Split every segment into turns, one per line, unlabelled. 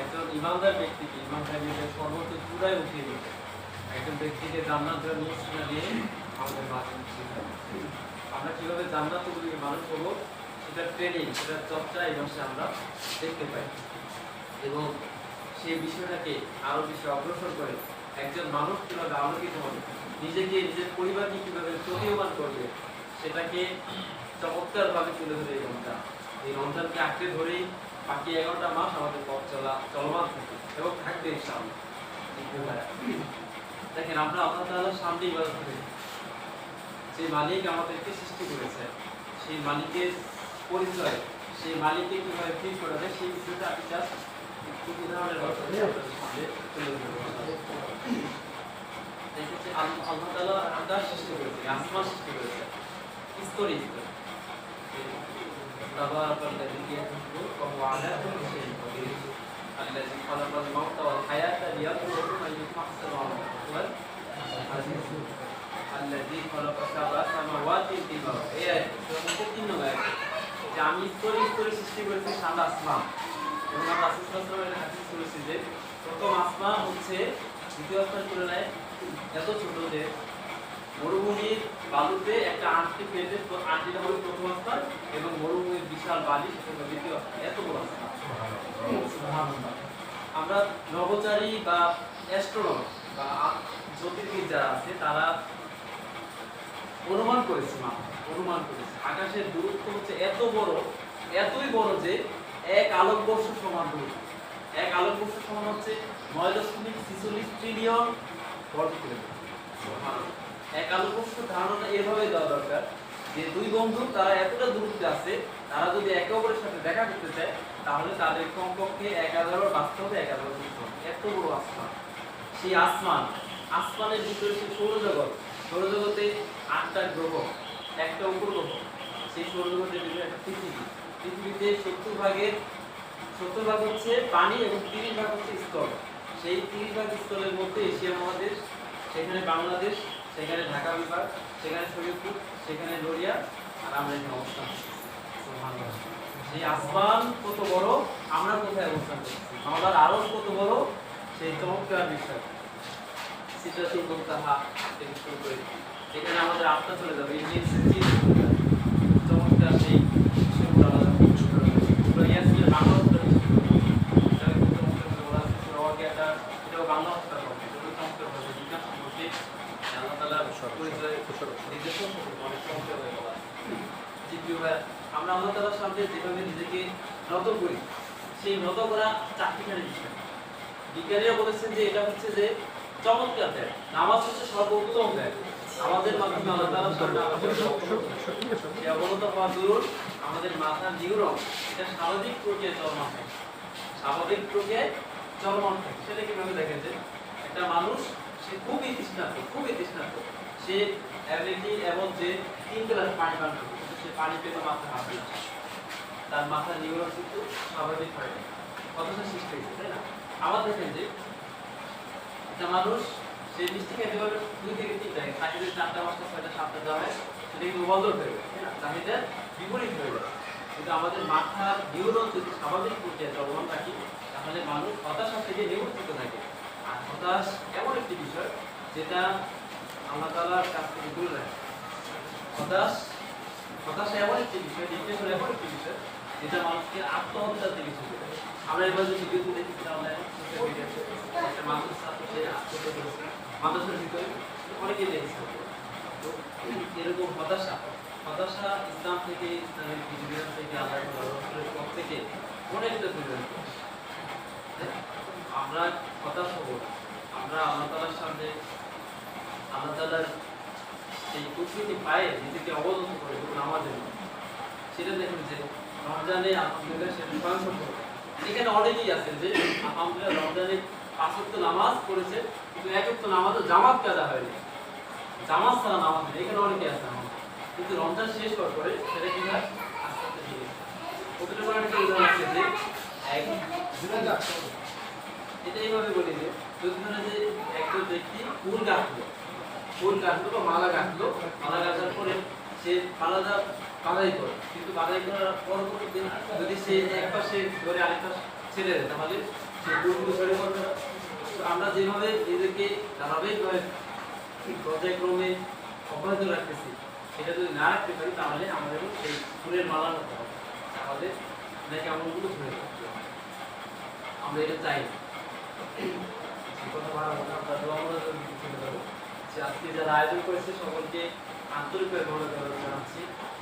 একজন ইমানদার ব্যক্তিকে ইমানদারিদের সর্বোচ্চ চূড়ায় উঠিয়ে দিতে একজন ব্যক্তিকে জান্নাত দেওয়ার নিশ্চয় দিয়ে আমাদের মাঝে আমরা কীভাবে জান্নাতগুলিকে মানুষ হব সেটা ট্রেনিং সেটা চর্চা এই মাসে আমরা দেখতে পাই। এবং সেই বিষয়টাকে আরও বেশি অগ্রসর করে একজন মানুষ কীভাবে আলোকিত হবে, নিজেকে, নিজের পরিবারকে কীভাবে প্রতীয়মান করবে, সেটাকে চমৎকার ভাবে তুলে ধরে এই এই রমজানকে আঁকড়ে ধরেই বাকি এগারোটা মাস আমাদের পথ চলা চলমান থাকে এবং থাকবে ইনশাআল্লাহ। দেখেন, আমরা আল্লাহ তাআলার সামনে ইবাদত করি যে মালিক আমাদেরকে সৃষ্টি করেছে, সেই মালিকের পরিচয়, সেই মালিককে কীভাবে ফিল করা যায়, সেই বিষয়টা জাস্ট একটু উদাহরণের মাধ্যমে আপনাদের তুলে আল্লাহ তাআলা আকাশ সৃষ্টি করেছে আসমান সৃষ্টি করেছে স্তরে। تبارك الذي يحب وهو على كل شيء قدير الذي خلق الموت والحياة ليبلوكم أيكم أحسن عملا هو العزيز الذي خلق سبع سماوات طباقا এই আয়াত এর মধ্যে তিন নম্বর আয়াত যে আমি স্তরে স্তরে সৃষ্টি করেছি সাত আসমান এবং আমরা রাসূল সাল্লাল্লাহু আলাইহি হাদিস করেছি যে প্রথম আসমান হচ্ছে দ্বিতীয় আসমানের তুলনায় এত ছোট যে মরুভূমির বালুতে একটা আটটি পেয়েছে আটটিটা হলো প্রথম আসমান এবং মরুভূমির বিশাল বালি, সেটা দ্বিতীয় এত বড় আমরা নভোচারী বা অ্যাস্ট্রোনট বা জ্যোতির্বিদ যারা আছে, তারা অনুমান করেছে মা, অনুমান করেছে। আকাশের দূরত্ব হচ্ছে এত বড়, এতই বড় যে এক আলোকবর্ষ সমান দূরত্ব এক আলোকবর্ষ সমান হচ্ছে নয় দশমিক ছিচল্লিশ ট্রিলিয়ন বর্গ কিলোমিটার। ধারণাটা এভাবে দেওয়া দরকার যে দুই বন্ধু তারা এতটা দূরত্বে আছে, তারা যদি একে অপরের সাথে দেখা করতে চায়, তাহলে তাদের কমপক্ষে এক হাজার বাঁচতে হবে এক হাজার এত বড় আসমান। সেই আসমান, আসমানের ভিতরে সেই সৌরজগৎ। সৌরজগতে আটটা গ্রহ, একটা উপগ্রহ। সেই সৌরজগতের ভিতরে একটা পৃথিবী। পৃথিবীতে সত্তর ভাগের, সত্তর ভাগ হচ্ছে পানি এবং তিরিশ ভাগ হচ্ছে স্থল। সেই তিরিশ ভাগ স্থলের মধ্যে এশিয়া মহাদেশ, সেখানে বাংলাদেশ সেখানে ঢাকা বিভাগ, সেখানে শরীরপুর সেখানে নড়িয়া, আর আমরা এখানে অবস্থান। সেই আসমান কত বড়, আমরা কোথায় অবস্থান করছি? আমাদের আরও কত বড়, সেই চমৎকার বিষয়। সিদ্ধাতুল হা থেকে শুরু করে, এখানে আমাদের আত্মা চলে যাবে ইঞ্জিন সিস্টেম চমৎকার সেই বিষয়গুলো আমাদের শুরু করে পুরো ইয়াসিনের বাংলা উত্তর এটা খুব চমৎকার করে বলা আছে সূরা ওয়াকিয়াটা এটাও বাংলা উত্তর হবে এটাও চমৎকার হবে বিজ্ঞান সম্পর্কে আল্লাহ তাআলার পরিচয় নিজস্ব সম্পর্কে অনেক চমৎকার হয়ে বলা আছে জি প্রিয় ভাইয়া, আমরা আল্লাহ তাআলার সামনে যেভাবে নিজেকে নত করি সেই নত করা চারটিখানি বিষয়। বিজ্ঞানীরা বলেছেন যে এটা হচ্ছে যে চমৎকার দেয় নামাজ হচ্ছে সর্বোত্তম দেয় আমাদের মাধ্যমে আল্লাহ অবনত হওয়া দূর আমাদের মাথার নিউরন, এটা স্বাভাবিক প্রক্রিয়ায় চলমান থাকে। স্বাভাবিক প্রক্রিয়ায় চলমান থাকে। সেটা কীভাবে দেখেন যে একটা মানুষ, সে খুবই তৃষ্ণার্ত খুবই তৃষ্ণার্ত। সে অ্যাবিলিটি এবং যে তিন গ্লাস পানি পান করবে সে পানি মাথা হাসবে না। তার মাথার নিউরন কিন্তু স্বাভাবিক হয় না। কতটা সৃষ্টি হয়েছে তাই না? আবার দেখেন যে একটা মানুষ, সে মিষ্টি খেতে পারবে দুই থেকে তিনটা তাকে যদি চারটা, পাঁচটা, ছয়টা, সাতটা দেওয়া হয় সেটা কিন্তু বদল হয়ে যাবে তাই না? চাহিদা বিপরীত হয়ে যাবে কিন্তু আমাদের মাথার নিউরন যদি স্বাভাবিক পর্যায়ে চলমান থাকি, তাহলে মানুষ হতাশা থেকে নিবর্তিত থাকে। আর হতাশ এমন একটি বিষয়, যেটা আল্লাহ তাআলার কাছ থেকে দূরে রাখে। হতাশ, হতাশা এমন একটি বিষয় ডিপ্রেশন এমন একটি যেটা মানুষকে আত্মহত্যার দিকে ঝুঁকে দেয় আমরা এবার যে ভিডিওতে দেখেছি অনলাইনে সোশ্যাল একটা মানুষ ছাত্র আত্মহত্যা করেছে মাদ্রাসার ভিতরে অনেকে দেখেছে। এরকম হতাশা হতাশা ইসলাম থেকে, ইসলামের বিধিবিধান থেকে, আল্লাহ পথ থেকে অনেকটা দূরে আমরা হতাশ হব আমরা আল্লাহ তালার সামনে, আল্লাহ তালার সেই কুসুটি পায়ে নিজেকে অবনত করে আমাদের সেটা দেখুন যে রমজানে আলহামদুলিল্লাহ সে সম্পর্ক এখানে অনেকেই আছেন যে আলহামদুলিল্লাহ রমজানে পাঁচ ওয়াক্ত নামাজ পড়েছে, কিন্তু এক নামাজও জামাত কাজা হয়নি। জামাত ছাড়া নামাজ নেই, এখানে অনেকে আছে আমার কিন্তু রমজান শেষ হওয়ার পরে সেটা কি হয়? আস্তে আস্তে ঠিক উদাহরণ আছে যে এটা এইভাবে বলি যে, যদি ধরেন যে একজন ব্যক্তি ফুল গাঁথলো ফুল গাঁথলো বা মালা গাঁথলো, মালা গাঁথার পরে সে মালাটা বাধাই করে। কিন্তু বাধাই করার যদি সে এক পাশে ধরে আরেক পাশে ছেড়ে দেয়, তাহলে সে পড়বে। আমরা যেভাবে পর্যায়ক্রমে অব্যাহত রাখতেছি, সেটা যদি না রাখতে পারি, তাহলে আমাদের সেই ফুলের মালা হতে হবে। আমাদের নাকি ধরে আমরা এটা চাই আজকে যারা আয়োজন করেছে, সকলকে আন্তরিকভাবে ধন্যবাদ জানাচ্ছি।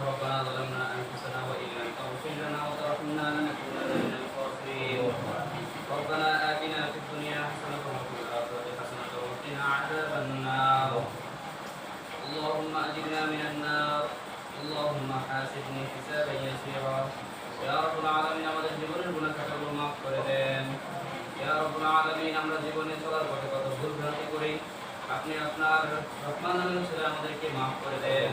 ربنا ظلمنا انفسنا وان لم تغفر لنا وترحمنا لنكونن من الخاسرين ربنا اتنا في الدنيا حسنه وفي الاخره حسنه وقنا عذاب النار اللهم اجرنا من النار اللهم حاسبني حسابا يسيرا يا رب العالمين আমাদের জীবনের গুনাহ খাতাগুলো মাফ করে দেন ইয়া রব্বুল আলামিন আমরা জীবনে চলার পথে কত ভুল ভ্রান্তি করি আপনি আপনার রহমান নামের ছেলে আমাদেরকে মাফ করে দেন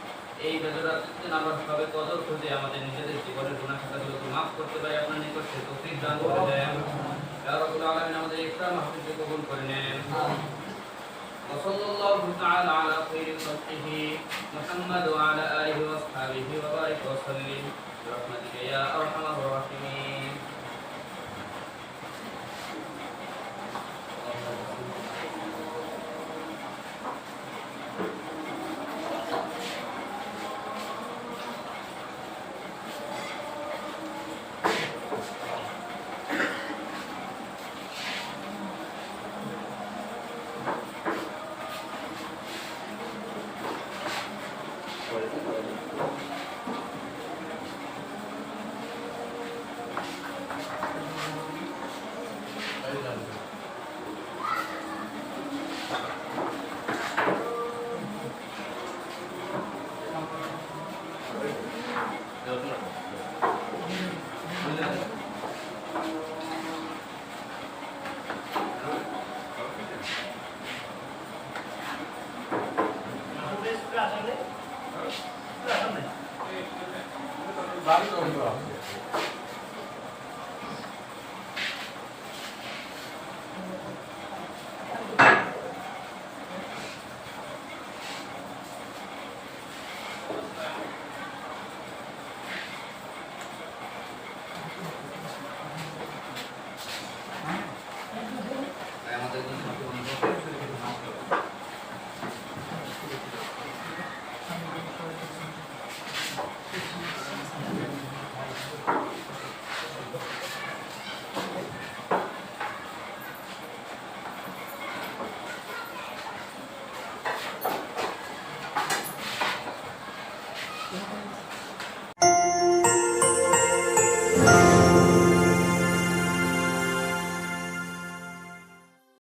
এই বেজরাত্রিতে আমরা সবে কদর খুঁজে আমাদের নিজেদের জীবনের গুণা খাতাগুলোকে মাফ করতে পারি আপনার নিকট সে তৌফিক দান করে দেন ইয়া রব্বুল আলামিন আমাদের ইফতার মাহফিলকে কবুল করে নেন وصلى الله تعالى على خير خلقه محمد وعلى آله وأصحابه وبارك وسلم برحمتك يا أرحم الراحمين
나는 거야.